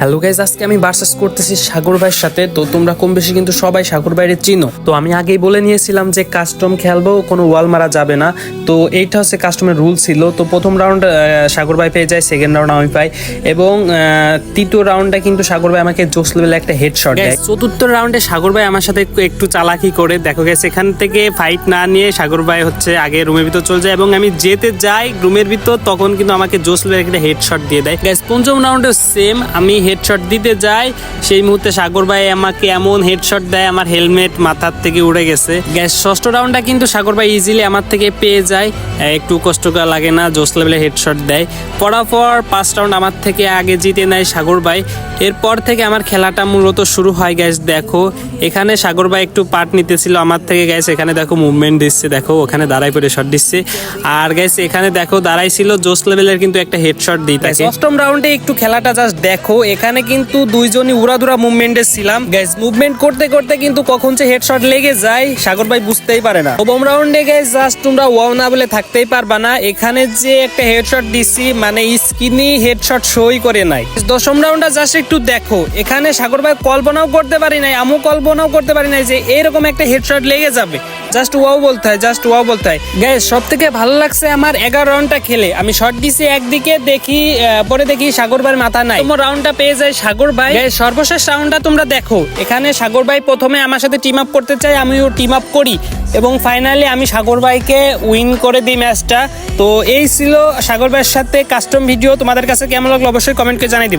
Hello guys আজকে আমি versus করতেছি সাগর ভাইয়ের সাথে। তো তোমরা কম বেশি কিন্তু সবাই সাগর ভাইয়ের চিনো। তো আমি আগেই বলে নিয়েছিলাম যে কাস্টম খেলব কোনো ওয়াল মারা যাবে না। তো এইটা হচ্ছে কাস্টমের রুল ছিল। তো প্রথম রাউন্ড সাগর ভাই পেয়ে যায় সেকেন্ড রাউন্ড আমি পাই। এবং তৃতীয় রাউন্ডে কিন্তু সাগর ভাই আমাকে জোস লেভেলে একটা হেডশট দেয়। চতুর্থ রাউন্ডে সাগর ভাই আমার সাথে একটু- চালাকি করে। দেখো গেছে এখান থেকে ফাইট না নিয়ে সাগর ভাই হচ্ছে আগে রুমের ভিতর চলে যায় এবং আমি যেতে যাই রুমের ভিতর তখন কিন্তু আমাকে জোস লেভেলের একটা হেডশট দিয়ে দেয়। গ্যাস পঞ্চম রাউন্ডে সেম আমি হেডশট দিতে যাই সেই মুহূর্তে সাগর ভাই আমাকে এমন হেডশট দেয় আমার হেলমেট মাথার থেকে উড়ে গেছে। গ্যাস ষষ্ঠ রাউন্ডটা কিন্তু সাগর ভাই ইজিলি আমার থেকে পেয়ে যায়। একটু কষ্ট লাগে না জোস লেভেলে হেডশট দেয়। পড়ার পর পাঁচ রাউন্ড আমার থেকে আগে জিতে নেয় সাগর ভাই। এরপর থেকে আমার খেলাটা মূলত শুরু হয় গ্যাস দেখো। এখানে সাগর ভাই একটু পার্ট নিতেছিল আমার থেকে গ্যাস এখানে দেখো মুভমেন্ট দিচ্ছে দেখো ওখানে দাঁড়াই পড়ে শট দিচ্ছে। আর গ্যাস এখানে দেখো দাঁড়াইছিল জোস লেভেলের কিন্তু একটা হেডশট দিই তাকে। অষ্টম রাউন্ডে একটু খেলাটা জাস্ট দেখো এখানে কিন্তু দুইজনই উড়াদুরা মুভমেন্টে ছিলাম। গ্যাস মুভমেন্ট করতে করতে কিন্তু কখন যে হেডশট লেগে যায়, সাগর ভাই বুঝতেই পারে না। নবম রাউন্ডে গ্যাস জাস্ট তোমরা ওয়াও না বলে থাকতেই পারবা না। এখানে যে একটা হেডশট দিছি মানে স্কিনি হেডশট সই করে নাই। দশম রাউন্ডটা জাস্ট একটু দেখো। এখানে সাগর ভাই কল্পনাও করতে পারি নাই আমু কল্পনাও করতে পারি নাই যে এরকম একটা হেডশট লেগে যাবে। জাস্ট ওয়াও বলতে হয় জাস্ট ওয়াও বলতে হয়। গ্যাস সব থেকে ভালো লাগছে আমার এগারো রাউন্ডটা খেলে। আমি শর্ট দিছি একদিকে, দেখি পরে দেখি সাগর ভাইয়ের মাথা নাই। তোমার রাউন্ডটা পেয়ে যায় সাগর ভাই। সর্বশেষ রাউন্ডটা তোমরা দেখো। এখানে সাগর ভাই প্রথমে আমার সাথে টিম আপ করতে চাই আমিও টিম আপ করি। এবং ফাইনালি আমি সাগর ভাইকে উইন করে দিই ম্যাচটা তো এই ছিল সাগর ভাইয়ের সাথে কাস্টম ভিডিও তোমাদের কাছে কেমন লাগল অবশ্যই কমেন্ট করে জানাই দিবে।